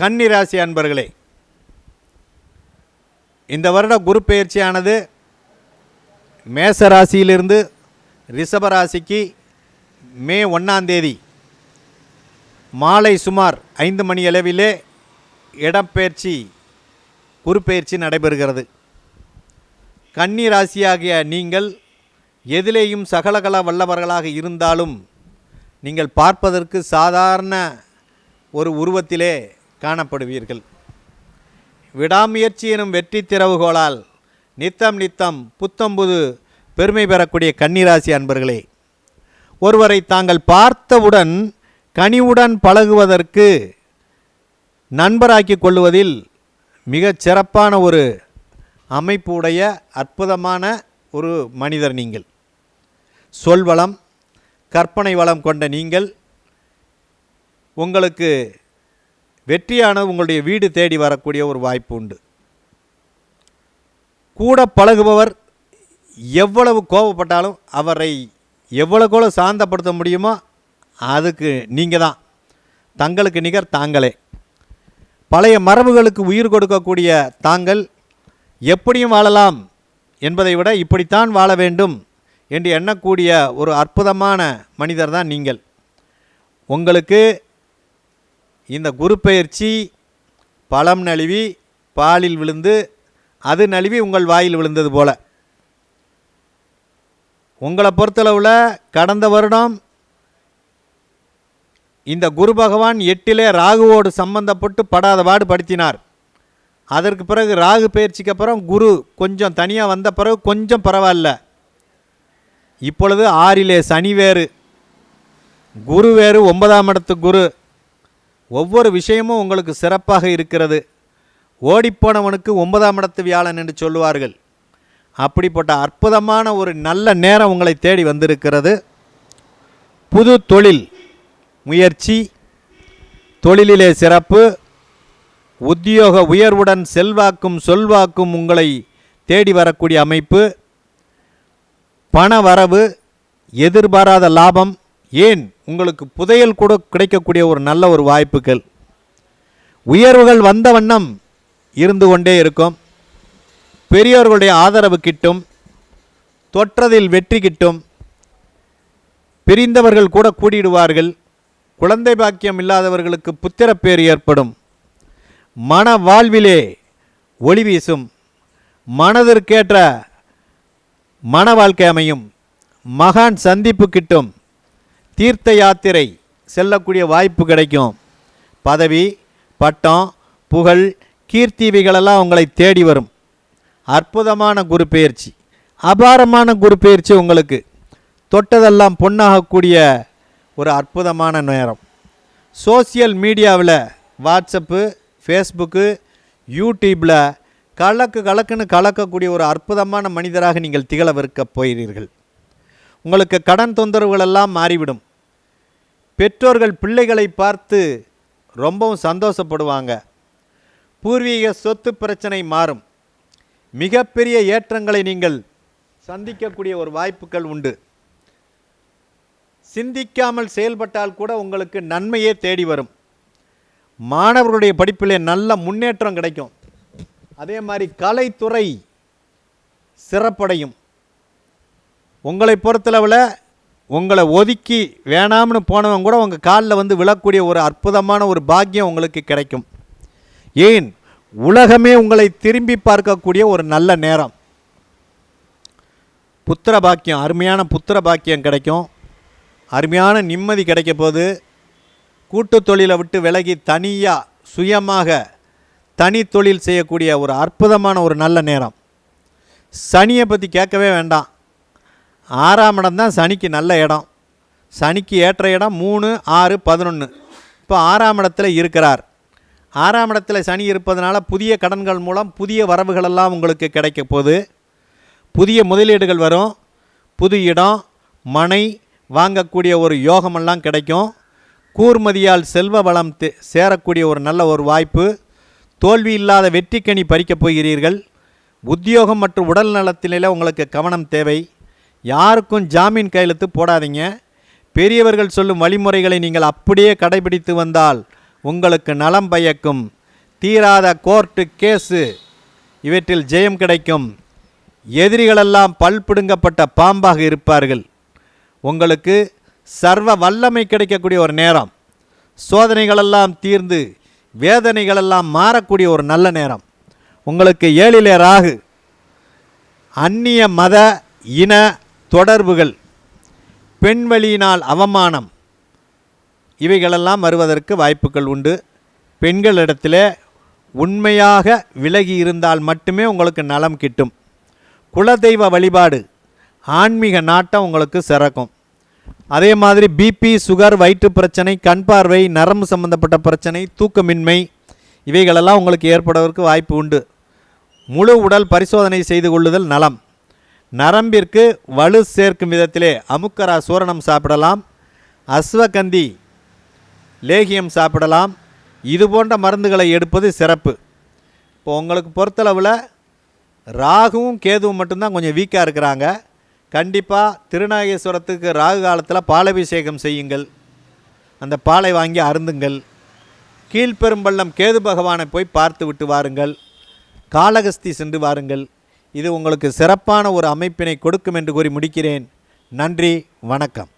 கன்னி ராசி அன்பர்களே இந்த வருட குரு பயிற்சியானது மேச ராசியிலிருந்து ரிஷப ராசிக்கு மே ஒன்றாந்தேதி மாலை சுமார் ஐந்து மணி அளவிலே இடப்பெயர்ச்சி குருப்பெயர்ச்சி நடைபெறுகிறது. கன்னி ராசியாகிய நீங்கள் எதிலேயும் சகலகல வல்லவர்களாக இருந்தாலும் நீங்கள் பார்ப்பதற்கு சாதாரண ஒரு உருவத்திலே காணப்படுவீர்கள். விடாமுயற்சி எனும் வெற்றி திறவுகோலால் நித்தம் நித்தம் புத்தம்புது பெருமை பெறக்கூடிய கன்னிராசி அன்பர்களே ஒருவரை தாங்கள் பார்த்தவுடன் கனிவுடன் பழகுவதற்கு நண்பராக்கி கொள்வதில் மிகச் சிறப்பான ஒரு அமைப்பு உடைய அற்புதமான ஒரு மனிதர் நீங்கள். சொல்வளம் கற்பனை வளம் கொண்ட நீங்கள் உங்களுக்கு வெற்றியானது உங்களுடைய வீடு தேடி வரக்கூடிய ஒரு வாய்ப்பு உண்டு. கூட பழகுபவர் எவ்வளவு கோபப்பட்டாலும் அவரை எவ்வளோக்கோளோ சாந்தப்படுத்த முடியுமோ அதுக்கு நீங்கள் தான். தங்களுக்கு நிகர் தாங்களே. பழைய மரபுகளுக்கு உயிர் கொடுக்கக்கூடிய தாங்கள் எப்படியும் வாழலாம் என்பதை விட இப்படித்தான் வாழ வேண்டும் என்று எண்ணக்கூடிய ஒரு அற்புதமான மனிதர் தான் நீங்கள். உங்களுக்கு இந்த குரு பெயர்ச்சி பழம் நழுவி பாலில் விழுந்து அது நழுவி உங்கள் வாயில் விழுந்தது போல. உங்களை பொறுத்தளவில் கடந்த வருடம் இந்த குரு பகவான் எட்டிலே ராகுவோடு சம்பந்தப்பட்டு படாத பாடு படுத்தினார். அதற்கு பிறகு ராகு பயிற்சிக்கு அப்புறம் குரு கொஞ்சம் தனியாக வந்த பிறகு கொஞ்சம் பரவாயில்ல. இப்பொழுது ஆறிலே சனி வேறு குரு வேறு ஒன்பதாம் இடத்து குரு. ஒவ்வொரு விஷயமும் உங்களுக்கு சிறப்பாக இருக்கிறது. ஓடிப்போனவனுக்கு ஒன்பதாம் இடத்து வியாழன் என்று சொல்லுவார்கள். அப்படிப்பட்ட அற்புதமான ஒரு நல்ல நேரம் உங்களை தேடி வந்திருக்கிறது. புது தொழில் முயற்சி தொழிலிலே சிறப்பு உத்தியோக உயர்வுடன் செல்வாக்கும் சொல்வாக்கும் உங்களை தேடி வரக்கூடிய அமைப்பு பண வரவு எதிர்பாராத லாபம் ஏன் உங்களுக்கு புதையல் கூட கிடைக்கக்கூடிய ஒரு நல்ல ஒரு வாய்ப்புகள்? உயர்வுகள் வந்த வண்ணம் இருந்து கொண்டே இருக்கும். பெரியோர்களுடைய ஆதரவு கிட்டும் தொற்றதில் வெற்றி கிட்டும் பிரிந்தவர்கள் கூட கூடிடுவார்கள். குழந்தை பாக்கியம் இல்லாதவர்களுக்கு புத்திரப்பேறு ஏற்படும். மன வாழ்விலே ஒளி வீசும். மனதிற்கேற்ற மன வாழ்க்கை அமையும். மகான் சந்திப்பு கிட்டும். தீர்த்த யாத்திரை செல்லக்கூடிய வாய்ப்பு கிடைக்கும். பதவி பட்டம் புகழ் கீர்த்தி இவைகளெல்லாம் உங்களை தேடி வரும். அற்புதமான குரு பயிற்சி அபாரமான குரு பயிற்சி உங்களுக்கு. தொட்டதெல்லாம் பொன்னாகக்கூடிய ஒரு அற்புதமான நேரம். சோசியல் மீடியாவில் வாட்ஸ்அப்பு ஃபேஸ்புக்கு யூடியூப்பில் கலக்கு கலக்குன்னு கலக்கக்கூடிய ஒரு அற்புதமான மனிதராக நீங்கள் திகழவிருக்கப் போகிறீர்கள். உங்களுக்கு கடன் தொந்தரவுகளெல்லாம் மாறிவிடும். பெற்றோர்கள் பிள்ளைகளை பார்த்து ரொம்பவும் சந்தோஷப்படுவாங்க. பூர்வீக சொத்து பிரச்சனை மாறும். மிகப்பெரிய ஏற்றங்களை நீங்கள் சந்திக்கக்கூடிய ஒரு வாய்ப்புகள் உண்டு. சிந்திக்காமல் செயல்பட்டால் கூட உங்களுக்கு நன்மையே தேடி வரும். மாணவர்களுடைய படிப்பிலே நல்ல முன்னேற்றம் கிடைக்கும். அதே மாதிரி கலைத்துறை சிறப்படையும். உங்களை பொறுத்தளவில் உங்களை ஒதுக்கி வேணாம்னு போனவங்க கூட உங்கள் காலில் வந்து விழக்கூடிய ஒரு அற்புதமான ஒரு பாக்கியம் உங்களுக்கு கிடைக்கும். ஏன்? உலகமே உங்களை திரும்பி பார்க்கக்கூடிய ஒரு நல்ல நேரம். புத்திர பாக்கியம் அருமையான புத்திர பாக்கியம் கிடைக்கும். அருமையான நிம்மதி கிடைக்க போது கூட்டு தொழிலை விட்டு விலகி தனியாக சுயமாக தனி தொழில் செய்யக்கூடிய ஒரு அற்புதமான ஒரு நல்ல நேரம். சனியை பற்றி கேட்கவே வேண்டாம். ஆறாம் இடம் தான் சனிக்கு நல்ல இடம். சனிக்கு ஏற்ற இடம் மூணு ஆறு பதினொன்று இப்போ ஆறாம் இடத்துல இருக்கிறார். ஆறாம் இடத்துல சனி இருப்பதனால புதிய கடன்கள் மூலம் புதிய வரவுகளெல்லாம் உங்களுக்கு கிடைக்க போகுது. புதிய முதலீடுகள் வரும். புது இடம் மனை வாங்கக்கூடிய ஒரு யோகமெல்லாம் கிடைக்கும். கூர்மதியால் செல்வ வளம் சேரக்கூடிய ஒரு நல்ல ஒரு வாய்ப்பு. தோல்வி இல்லாத வெற்றிக்கனி பறிக்கப் போகிறீர்கள். உத்தியோகம் மற்றும் உடல் நலத்திலே உங்களுக்கு கவனம் தேவை. யாருக்கும் ஜாமீன் கையெழுத்து போடாதீங்க. பெரியவர்கள் சொல்லும் வழிமுறைகளை நீங்கள் அப்படியே கடைபிடித்து வந்தால் உங்களுக்கு நலம் பயக்கும். தீராத கோர்ட்டு கேஸு இவற்றில் ஜெயம் கிடைக்கும். எதிரிகளெல்லாம் பல் பிடுங்கப்பட்ட பாம்பாக இருப்பார்கள். உங்களுக்கு சர்வ வல்லமை கிடைக்கக்கூடிய ஒரு நேரம். சோதனைகளெல்லாம் தீர்ந்து வேதனைகளெல்லாம் மாறக்கூடிய ஒரு நல்ல நேரம். உங்களுக்கு ஏழிலே ராகு. அந்நிய மத இன தொடர்புகள் பெண்வழியினால் அவமானம் இவைகளெல்லாம் வருவதற்கு வாய்ப்புகள் உண்டு. பெண்களிடத்திலே உண்மையாக விலகி இருந்தால் மட்டுமே உங்களுக்கு நலம் கிட்டும். குலதெய்வ வழிபாடு ஆன்மீக நாட்டம் உங்களுக்கு சிறக்கும். அதே மாதிரி பிபி சுகர் வயிற்று பிரச்சனை கண் பார்வை நரம்பு சம்பந்தப்பட்ட பிரச்சனை தூக்கமின்மை இவைகளெல்லாம் உங்களுக்கு ஏற்படுவதற்கு வாய்ப்பு உண்டு. முழு உடல் பரிசோதனை செய்து கொள்ளுதல் நலம். நரம்பிற்கு வலு சேர்க்கும் விதத்திலே அமுக்கரா சூரணம் சாப்பிடலாம். அஸ்வகந்தி லேகியம் சாப்பிடலாம். இது போன்ற மருந்துகளை எடுப்பது சிறப்பு. இப்போ உங்களுக்கு பொறுத்தளவில் ராகுவும் கேதுவும் மட்டும்தான் கொஞ்சம் வீக்காக இருக்கிறாங்க. கண்டிப்பாக திருநாகேஸ்வரத்துக்கு ராகு காலத்தில் பாலபிஷேகம் செய்யுங்கள். அந்த பாலை வாங்கி அருந்துங்கள். கீழ்ப்பெரும்பள்ளம் கேது பகவானை போய் பார்த்து விட்டு வாருங்கள். காளகஸ்தி சென்று வாருங்கள். இது உங்களுக்கு சிறப்பான ஒரு அமைப்பினை கொடுக்கும் என்று கூறி முடிக்கிறேன். நன்றி வணக்கம்.